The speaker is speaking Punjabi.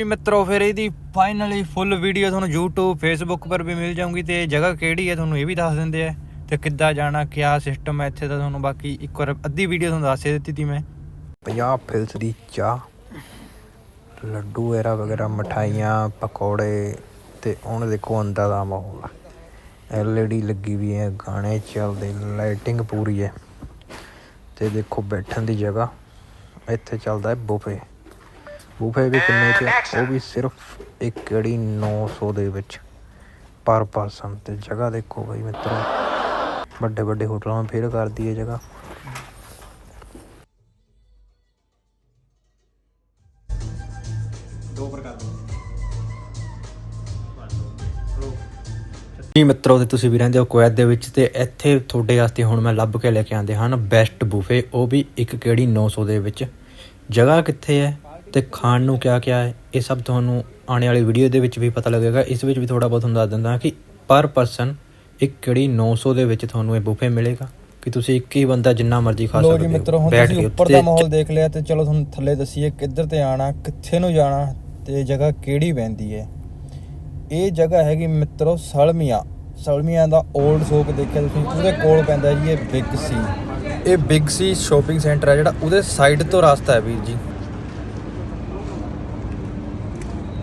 ਜੀ ਮਿੱਤਰੋ, ਫਿਰ ਇਹਦੀ ਫਾਈਨਲੀ ਫੁੱਲ ਵੀਡੀਓ ਤੁਹਾਨੂੰ YouTube, Facebook ਪਰ ਵੀ ਮਿਲ ਜਾਊਗੀ ਤੇ ਜਗ੍ਹਾ ਕਿਹੜੀ ਹੈ ਤੁਹਾਨੂੰ ਇਹ ਵੀ ਦੱਸ ਦਿੰਦੇ ਆ ਤੇ ਕਿੱਦਾਂ ਜਾਣਾ, ਕਿਆ ਸਿਸਟਮ ਹੈ ਇੱਥੇ ਦਾ ਤੁਹਾਨੂੰ ਬਾਕੀ ਇੱਕ ਵਾਰ ਅੱਧੀ ਵੀਡੀਓ ਤੁਹਾਨੂੰ ਦੱਸ ਦਿੱਤੀ ਤੀ ਮੈਂ। 50 ਫਿਲਸ ਦੀ ਚਾਹ, ਲੱਡੂ ਵਗੈਰਾ ਵਗੈਰਾ, ਮਠਾਈਆਂ, ਪਕੌੜੇ ਤੇ ਹੁਣ ਦੇਖੋ ਅੰਦਰ ਦਾ ਮਾਹੌਲ। ਐਲਈਡੀ ਲੱਗੀ ਵੀ ਹੈ, ਗਾਣੇ ਚੱਲਦੇ ਲਾਈਟਿੰਗ ਪੂਰੀ ਹੈ। ਤੇ ਦੇਖੋ ਬੈਠਣ ਦੀ ਜਗ੍ਹਾ, ਇੱਥੇ ਚੱਲਦਾ ਹੈ ਬੂਫੇ ਬੂਫੇ ਵੀ ਕਿੰਨੇ ਚ ਉਹ ਵੀ ਸਿਰਫ ਇੱਕ ਕਿਹੜੀ 900 ਦੇ ਵਿੱਚ। ਪਰ ਪਰਸਨ ਤੇ ਜਗ੍ਹਾ ਦੇਖੋ ਬਈ ਮਿੱਤਰੋ। ਵੱਡੇ ਵੱਡੇ ਹੋਟਲਾਂ ਫੇਰ ਕਰਦੀ ਹੈ ਜਗ੍ਹਾ। ਜੀ ਮਿੱਤਰੋ ਤੇ ਤੁਸੀਂ ਵੀ ਰਹਿੰਦੇ ਹੋ ਕੁਵੈਤ ਦੇ ਵਿੱਚ ਤੇ ਇੱਥੇ ਤੁਹਾਡੇ ਵਾਸਤੇ ਹੁਣ ਮੈਂ ਲੱਭ ਕੇ ਲੈ ਕੇ ਆਂਦੇ ਹਨ ਬੈਸਟ ਬੂਫੇ। ਉਹ ਵੀ ਇੱਕ ਕਿਹੜੀ 900 ਦੇ ਵਿੱਚ। ਜਗ੍ਹਾ ਕਿੱਥੇ ਹੈ? ਤੇ ਖਾਣ ਨੂੰ ਕਿਆ ਕਿਆ ਹੈ ਇਹ ਸਭ ਤੁਹਾਨੂੰ ਆਉਣ ਵਾਲੀ ਵੀਡੀਓ ਦੇ ਵਿੱਚ ਵੀ ਪਤਾ ਲੱਗੇਗਾ। ਇਸ ਵਿੱਚ ਵੀ ਥੋੜਾ ਬਹੁਤ ਤੁਹਾਨੂੰ ਦੱਸ ਦਿੰਦਾ ਕਿ ਪਰ ਪਰਸਨ ਇੱਕ ਕਿਹੜੀ 900 ਦੇ ਵਿੱਚ ਤੁਹਾਨੂੰ ਇਹ ਬੂਫੇ ਮਿਲੇਗਾ ਕਿ ਤੁਸੀਂ ਇੱਕ ਹੀ ਬੰਦਾ ਜਿੰਨਾ ਮਰਜ਼ੀ ਖਾ ਸਕਦੇ ਹੋ ਮਿੱਤਰੋ ਹੁਣ ਤੁਸੀਂ ਉੱਪਰ ਦਾ ਮਾਹੌਲ ਦੇਖ ਲਿਆ ਤੇ ਚਲੋ ਤੁਹਾਨੂੰ ਥੱਲੇ ਦੱਸੀਏ ਕਿੱਧਰ ਤੇ ਆਣਾ ਕਿੱਥੇ ਨੂੰ ਜਾਣਾ ਤੇ ਜਗ੍ਹਾ ਕਿਹੜੀ ਪੈਂਦੀ ਹੈ। ਇਹ ਜਗ੍ਹਾ ਹੈਗੀ ਮਿੱਤਰੋ ਸਲਮੀਆਂ। ਸਲਮੀਆਂ ਦਾ 올ਡ ਸੋਕ ਦੇਖਿਆ ਤੁਸੀਂ ਉਹਦੇ ਕੋਲ ਪੈਂਦਾ ਜੀ ਇਹ ਬਿਗ ਸੀ ਇਹ ਬਿਗ ਸੀ ਸ਼ੋਪਿੰਗ ਸੈਂਟਰ ਹੈ ਜਿਹੜਾ ਉਹਦੇ ਸਾਈਡ ਤੋਂ ਰਸਤਾ ਹੈ ਵੀਰ ਜੀ।